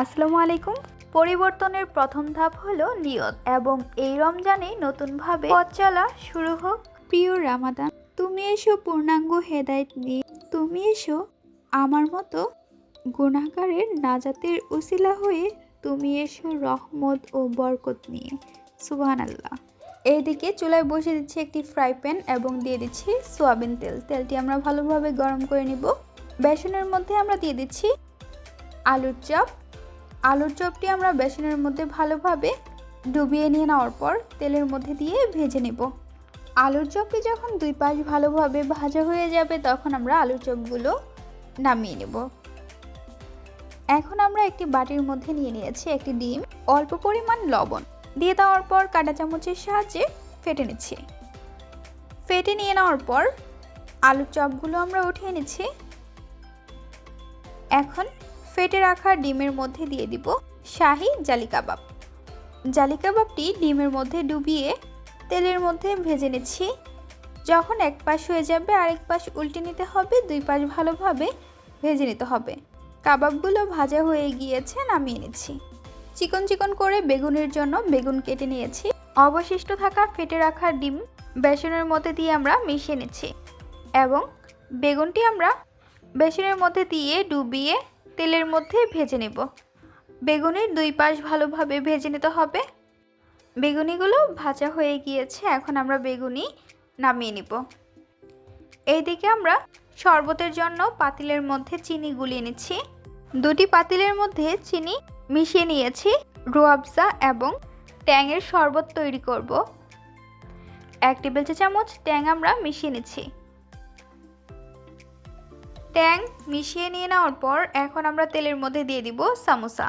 আসসালামু আলাইকুম। পরিবর্তনের প্রথম ধাপ হলো নিয়ত এবং এই রমজানে নতুনভাবে পথ চলা শুরু হোক। প্রিয় রামাদান, তুমি এসো পূর্ণাঙ্গ হেদায়েত নিয়ে। তুমি এসো আমার মতো গুণাগারের নাজাতের উসিলা হয়ে তুমি এসো রহমত ও বরকত নিয়ে। সুবহান আল্লাহ এইদিকে চুলায় বসিয়ে দিচ্ছি একটি ফ্রাই প্যান এবং দিয়ে দিচ্ছি সোয়াবিন তেল। তেলটি আমরা ভালোভাবে গরম করে নিব। বেসনের মধ্যে আমরা দিয়ে দিচ্ছি আলুর চপ আলুর চপটি আমরা বেসনের মধ্যে ভালোভাবে ডুবিয়ে নিয়ে নেওয়ার পর তেলের মধ্যে দিয়ে ভেজে নেব। আলুর চপটি যখন দুই পাশ ভালোভাবে ভাজা হয়ে যাবে, তখন আমরা আলুর চপগুলো নামিয়ে নেব। এখন আমরা একটি বাটির মধ্যে নিয়ে নিয়েছি একটি ডিম, অল্প পরিমাণ লবণ। দিয়ে দেওয়ার পর কাঁটা চামচের সাহায্যে ফেটে নিচ্ছি। ফেটে নিয়ে নেওয়ার পর আলুর চপগুলো আমরা উঠিয়ে নিচ্ছি। এখন ফেটে রাখা ডিমের মধ্যে দিয়ে দিব শাহি জালি কাবাব জালি কাবাবটি ডিমের মধ্যে ডুবিয়ে তেলের মধ্যে ভেজে নিচ্ছি। যখন এক পাশ হয়ে যাবে, আরেক পাশ উল্টে নিতে হবে, দুই পাশ ভালোভাবে ভেজে নিতে হবে। কাবাবগুলো ভাজা হয়ে গিয়েছে, নামিয়ে নিচ্ছি। চিকন চিকন করে বেগুনের জন্য বেগুন কেটে নিয়েছি। অবশিষ্ট থাকা ফেটে রাখা ডিম বেসনের মধ্যে দিয়ে আমরা মিশিয়ে নিচ্ছি এবং বেগুনটি আমরা বেসনের মধ্যে দিয়ে ডুবিয়ে তেলের মধ্যে ভেজে নেব। বেগুনের দুই পাশ ভালোভাবে ভেজে নিতে হবে। বেগুনিগুলো ভাজা হয়ে গিয়েছে, এখন আমরা বেগুনি নামিয়ে নিব। এইদিকে আমরা শরবতের জন্য পাতিলের মধ্যে চিনি গুলিয়ে নিচ্ছি। দুটি পাতিলের মধ্যে চিনি মিশিয়ে নিয়েছি। রুয়াবজা এবং ট্যাংয়ের শরবত তৈরি করব। এক টেবিল চা চামচ ট্যাং আমরা মিশিয়ে নিচ্ছি। ট্যাং মিশিয়ে নিয়ে নেওয়ার পর এখন আমরা তেলের মধ্যে দিয়ে দিব সামোসা।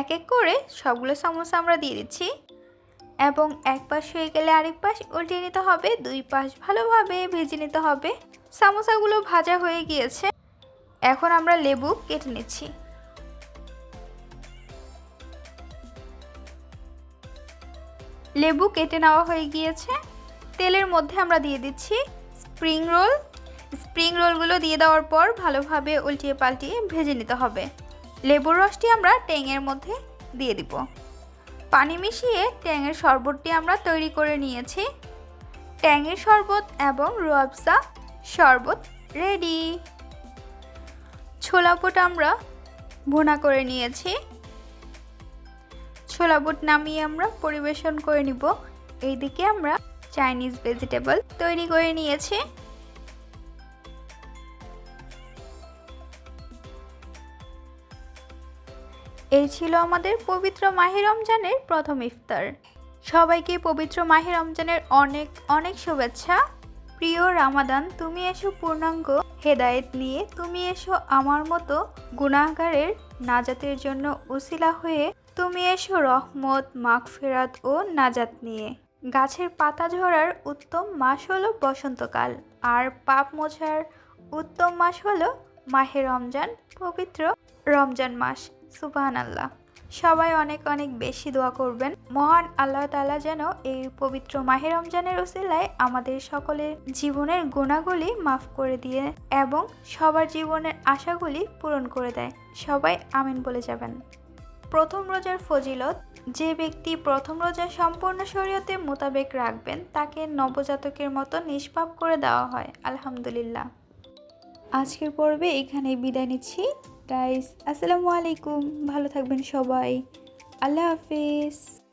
এক এক করে সবগুলো সামোসা আমরা দিয়ে দিচ্ছি। এবং এক পাশ হয়ে গেলে আরেক পাশ উল্টিয়ে নিতে হবে। দুই পাশ ভালোভাবে ভেজে নিতে হবে। সামোসাগুলো ভাজা হয়ে গিয়েছে। এখন আমরা লেবু কেটে নিচ্ছি। লেবু কেটে নেওয়া হয়ে গিয়েছে। তেলের মধ্যে আমরা দিয়ে দিচ্ছি স্প্রিং রোল। স্প্রিং রোলগুলো দিয়ে দেওয়ার পর ভালোভাবে উল্টিয়ে পাল্টিয়ে ভেজে নিতে হবে। লেবুর রসটি আমরা ট্যাংয়ের মধ্যে দিয়ে দিব। পানি মিশিয়ে ট্যাংয়ের শরবতটি আমরা তৈরি করে নিয়েছি। ট্যাংয়ের শরবত এবং রুয়াবসা শরবত রেডি। ছোলা বুট আমরা ভুনা করে নিয়েছি। ছোলা বুট নামিয়ে আমরা পরিবেশন করে নিব। এইদিকে আমরা চাইনিজ ভেজিটেবল তৈরি করে নিয়েছি। এই ছিল আমাদের পবিত্র মাহি রমজানের প্রথম ইফতার। সবাইকে পবিত্র মাহি রমজানের অনেক অনেক শুভেচ্ছা। প্রিয় রামাদান, তুমি এসো পূর্ণাঙ্গ হেদায়েত নিয়ে। তুমি এসো আমার মতো গুণাগারের নাজাতের জন্য উসিলা হয়ে। তুমি এসো রহমত, মাগফেরাত ও নাজাত নিয়ে। গাছের পাতা ঝরার উত্তম মাস হলো বসন্তকাল। আর পাপ মোছার উত্তম মাস হলো মাহে রমজান, পবিত্র রমজান মাস। সুবাহান আল্লাহ সবাই অনেক অনেক বেশি দোয়া করবেন। মহান আল্লাহ তালা যেন এই পবিত্র মাহে রমজানের ওসিলায় আমাদের সকলের জীবনের গুণাগুলি মাফ করে দিয়ে এবং সবার জীবনের আশাগুলি পূরণ করে দেয়। সবাই আমিন বলে যাবেন। প্রথম রোজার ফজিলত, যে ব্যক্তি প্রথম রোজা সম্পূর্ণ শরীয়তে মোতাবেক রাখবেন, তাকে নবজাতকের মতো নিষ্পাপ করে দেওয়া হয়। আলহামদুলিল্লাহ। আজকের পর্বে এখানে বিদায় নিচ্ছি। গাইস আসসালামু আলাইকুম। ভালো থাকবেন সবাই। আল্লাহ হাফিজ।